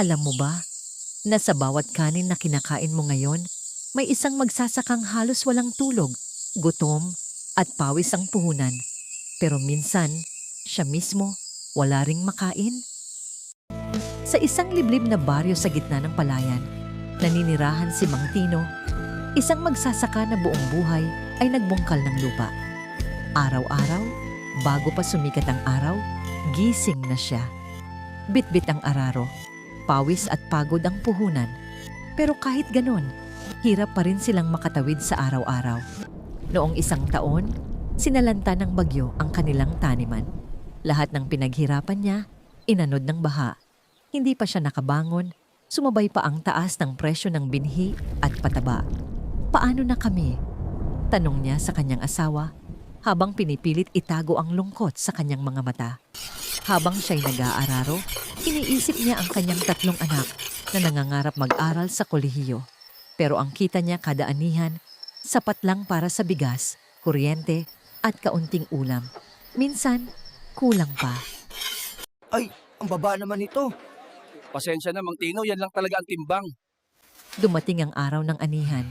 Alam mo ba, na sa bawat kanin na kinakain mo ngayon, may isang magsasakang halos walang tulog, gutom, at pawis ang puhunan. Pero minsan, siya mismo, wala ring makain. Sa isang liblib na baryo sa gitna ng palayan, naninirahan si Mang Tino, isang magsasaka na buong buhay ay nagbungkal ng lupa. Araw-araw, bago pa sumikat ang araw, gising na siya. Bitbit ang araro, pawis at pagod ang puhunan. Pero kahit ganon, hirap pa rin silang makatawid sa araw-araw. Noong isang taon, sinalanta ng bagyo ang kanilang taniman. Lahat ng pinaghirapan niya, inanod ng baha. Hindi pa siya nakabangon, sumabay pa ang taas ng presyo ng binhi at pataba. Paano na kami? Tanong niya sa kanyang asawa habang pinipilit itago ang lungkot sa kanyang mga mata. Habang siya'y nag-aararo, iniisip niya ang kanyang tatlong anak na nangangarap mag-aral sa kolehiyo. Pero ang kita niya kada anihan, sapat lang para sa bigas, kuryente at kaunting ulam. Minsan, kulang pa. Ay, ang baba naman ito. Pasensya na, Mang Tino, yan lang talaga ang timbang. Dumating ang araw ng anihan.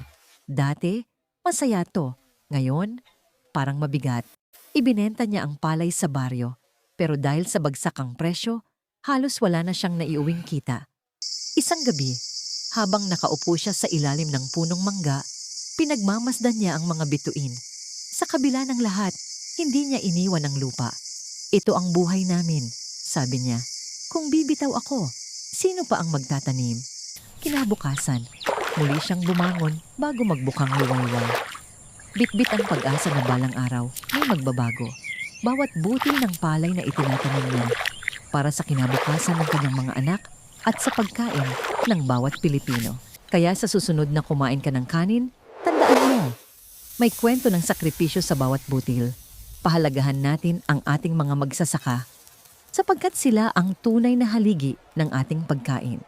Dati, masaya to. Ngayon, parang mabigat. Ibinenta niya ang palay sa baryo. Pero dahil sa bagsakang presyo, halos wala na siyang naiuwing kita. Isang gabi, habang nakaupo siya sa ilalim ng punong mangga, pinagmamasdan niya ang mga bituin. Sa kabila ng lahat, hindi niya iniwan ang lupa. Ito ang buhay namin, sabi niya. Kung bibitaw ako, sino pa ang magtatanim? Kinabukasan, muli siyang bumangon bago magbukang luwayway. Bitbit ang pag-asa na balang araw, may magbabago. Bawat buti ng palay na itinatanim niya para sa kinabukasan ng kanyang mga anak at sa pagkain ng bawat Pilipino. Kaya sa susunod na kumain ka ng kanin, tandaan mo, may kwento ng sakripisyo sa bawat butil. Pahalagahan natin ang ating mga magsasaka sapagkat sila ang tunay na haligi ng ating pagkain.